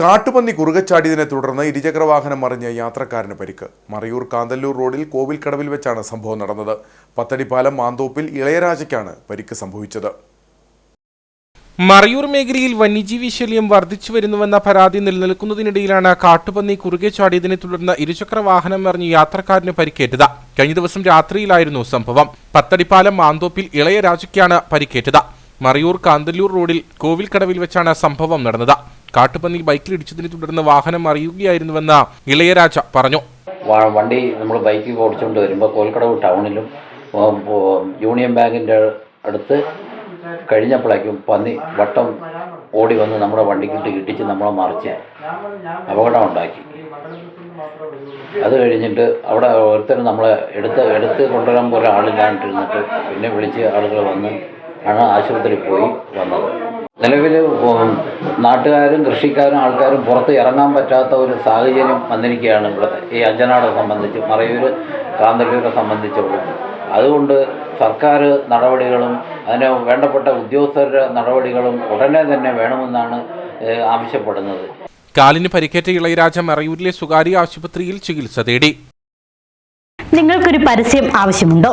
കാട്ടുപന്നി കുറുകച്ചാടിയതിനെ തുടർന്ന് ഇരുചക്രവാഹനം മറിഞ്ഞ് യാത്രക്കാരന് പരിക്ക്. മറയൂർ കാന്തല്ലൂർ റോഡിൽ കോവിൽക്കടവിൽ വെച്ചാണ് സംഭവം നടന്നത്. പത്തടിപ്പാലം മാന്തോപ്പിൽ ഇളയരാജയ്ക്കാണ് പരിക്ക് സംഭവിച്ചത്. മറയൂർ മേഖലയിൽ വന്യജീവി ശല്യം വർദ്ധിച്ചു വരുന്നുവെന്ന പരാതി നിലനിൽക്കുന്നതിനിടയിലാണ് കാട്ടുപന്നി കുറുകെ ചാടിയതിനെ തുടർന്ന് ഇരുചക്ര വാഹനം മറിഞ്ഞ് യാത്രക്കാരന് പരിക്കേറ്റത്. കഴിഞ്ഞ ദിവസം രാത്രിയിലായിരുന്നു സംഭവം. പത്തടിപ്പാലം മാന്തോപ്പിൽ ഇളയരാജയ്ക്കാണ് പരിക്കേറ്റത്. മറയൂർ കാന്തല്ലൂർ റോഡിൽ കോവിൽക്കടവിൽ വെച്ചാണ് സംഭവം നടന്നത്. കാട്ടുപന്നി ബൈക്കിൽ ഇടിച്ചതിനെ തുടർന്ന് വാഹനം അറിയുകയായിരുന്നുവെന്ന് ഇളയരാജ പറഞ്ഞു. വണ്ടി നമ്മൾ ബൈക്കിൽ ഓടിച്ചുകൊണ്ട് വരുമ്പോൾ കോൽക്കടവ് ടൗണിലും യൂണിയൻ ബാങ്കിന്റെ അടുത്ത് കഴിഞ്ഞപ്പോഴേക്കും പന്നി വട്ടം ഓടി വന്ന് നമ്മുടെ വണ്ടിക്കിട്ട് ഇടിച്ച് നമ്മളെ മറിച്ച് അപകടം ഉണ്ടാക്കി അത് കഴിഞ്ഞിട്ട് അവിടെ ഒരുത്തർ നമ്മളെ എടുത്ത് എടുത്ത് കൊണ്ടുവരാൻ പോലെ ആളില്ലാണ്ടിരുന്നിട്ട് പിന്നെ വിളിച്ച് ആളുകൾ വന്ന് ആണ് ആശുപത്രിയിൽ പോയി വന്നത്. നിലവിൽ നാട്ടുകാരും കൃഷിക്കാരും ആൾക്കാരും പുറത്ത് ഇറങ്ങാൻ പറ്റാത്ത ഒരു സാഹചര്യം വന്നിരിക്കുകയാണ് ഇവിടുത്തെ ഈ അഞ്ചനാടെ സംബന്ധിച്ച് മറയൂർ കാന്തല്ലൂരെ സംബന്ധിച്ചുള്ള. അതുകൊണ്ട് സർക്കാർ നടപടികളും അതിന് വേണ്ടപ്പെട്ട ഉദ്യോഗസ്ഥരുടെ നടപടികളും ഉടനെ തന്നെ വേണമെന്നാണ് ആവശ്യപ്പെടുന്നത്. കാലിന് പരിക്കേറ്റ ഇളയരാജ മറയൂരിലെ സ്വകാര്യ ആശുപത്രിയിൽ ചികിത്സ തേടി. നിങ്ങൾക്കൊരു പരസ്യം ആവശ്യമുണ്ടോ?